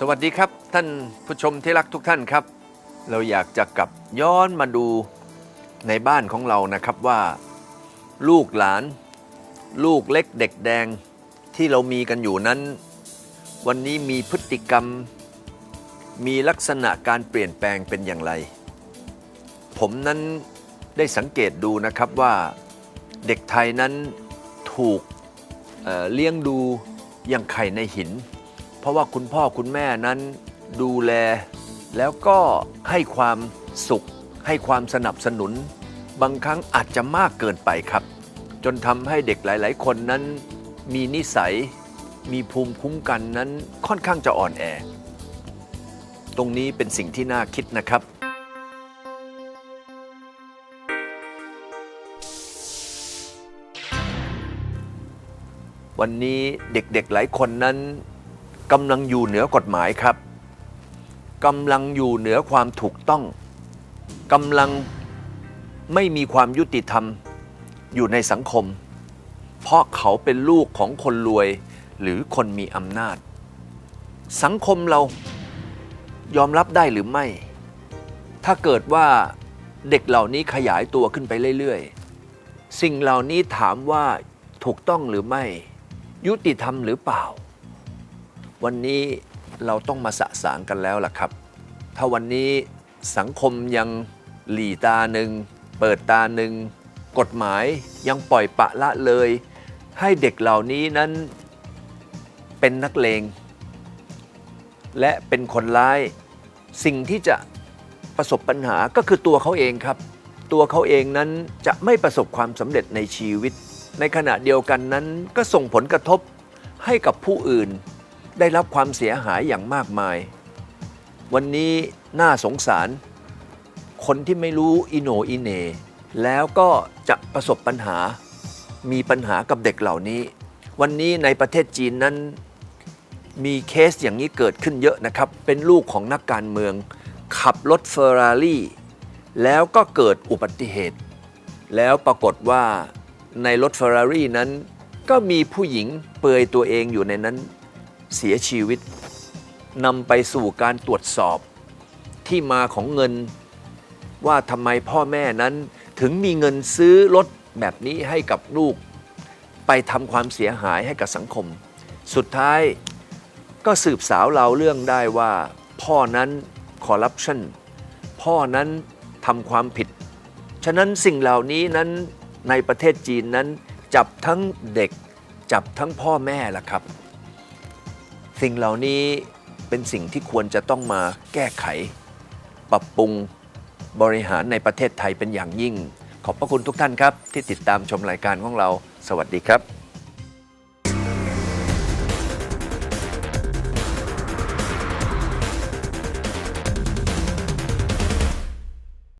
สวัสดีครับท่านผู้ชมที่รักทุกท่านครับ เราอยากจะกลับย้อนมาดูในบ้านของเรานะครับว่า ลูกหลาน ลูกเล็กเด็กแดงที่เรามีกันอยู่นั้น วันนี้มีพฤติกรรม มีลักษณะการเปลี่ยนแปลงเป็นอย่างไร ผมนั้นได้สังเกตดูนะครับว่าเด็กไทยนั้นถูกเเลี้ยงดูอย่างไข่ในหิน ราะว่าคุณพ่อคุณแม่นั้นดูแล แล้วก็ให้ความสุข ให้ความสนับสนุน บางครั้งอาจจะมากเกินไปครับ จนทำให้เด็กหลาย ๆ คนนั้น มีนิสัย มีภูมิคุ้มกันนั้นค่อนข้างจะอ่อนแอ ตรงนี้เป็นสิ่งที่น่าคิดนะครับวันนี้เด็กๆหลายคนนั้น กำลังอยู่เหนือกฎหมายครับกำลังอยู่เหนือความถูกต้องกำลังไม่มีความยุติธรรมอยู่ในสังคม เพราะเขาเป็นลูกของคนรวย หรือคนมีอำนาจ สังคมเรายอมรับได้หรือไม่ ถ้าเกิดว่าเด็กเหล่านี้ขยายตัวขึ้นไปเรื่อยๆ สิ่งเหล่านี้ถามว่าถูกต้องหรือไม่ ยุติธรรมหรือเปล่า วันนี้เราต้องมาสะสางกันแล้วล่ะครับ ถ้าวันนี้สังคมยังหลีตาหนึ่ง เปิดตาหนึ่ง กฎหมายยังปล่อยปะละเลย ให้เด็กเหล่านี้นั้นเป็นนักเลง และเป็นคนร้าย สิ่งที่จะประสบปัญหาก็คือตัวเขาเองครับ ตัวเขาเองนั้นจะไม่ประสบความสำเร็จในชีวิต ในขณะเดียวกันนั้นก็ส่งผลกระทบให้กับผู้อื่น ได้รับความเสียหายอย่างมากมาย วันนี้น่าสงสาร คนที่ไม่รู้อิโนอิเน แล้วก็จะประสบปัญหา มีปัญหากับเด็กเหล่านี้ วันนี้ในประเทศจีนนั้นมีเคสอย่างนี้เกิดขึ้นเยอะนะครับ เป็นลูกของนักการเมือง ขับรถเฟอร์รารี่แล้วก็เกิดอุบัติเหตุ แล้วปรากฏว่าในรถเฟอร์รารี่นั้น ก็มีผู้หญิงเปลือยตัวเองอยู่ในนั้น เสียชีวิตนำไปสู่การตรวจสอบที่มาของเงิน ว่าทำไมพ่อแม่นั้นถึงมีเงินซื้อรถแบบนี้ให้กับลูก ไปทำความเสียหายให้กับสังคม สุดท้ายก็สืบสาวเราเรื่องได้ว่า พ่อนั้นคอร์รัปชันพ่อนั้นทำความผิด ฉะนั้นสิ่งเหล่านี้นั้นในประเทศจีนนั้น จับทั้งเด็กจับทั้งพ่อแม่ละครับ สิ่งเหล่านี้เป็นสิ่งที่ควรจะต้องมาแก้ไข ปรับปรุงบริหารในประเทศไทยเป็นอย่างยิ่ง ขอบพระคุณทุกท่านครับ ที่ติดตามชมรายการของเรา สวัสดีครับ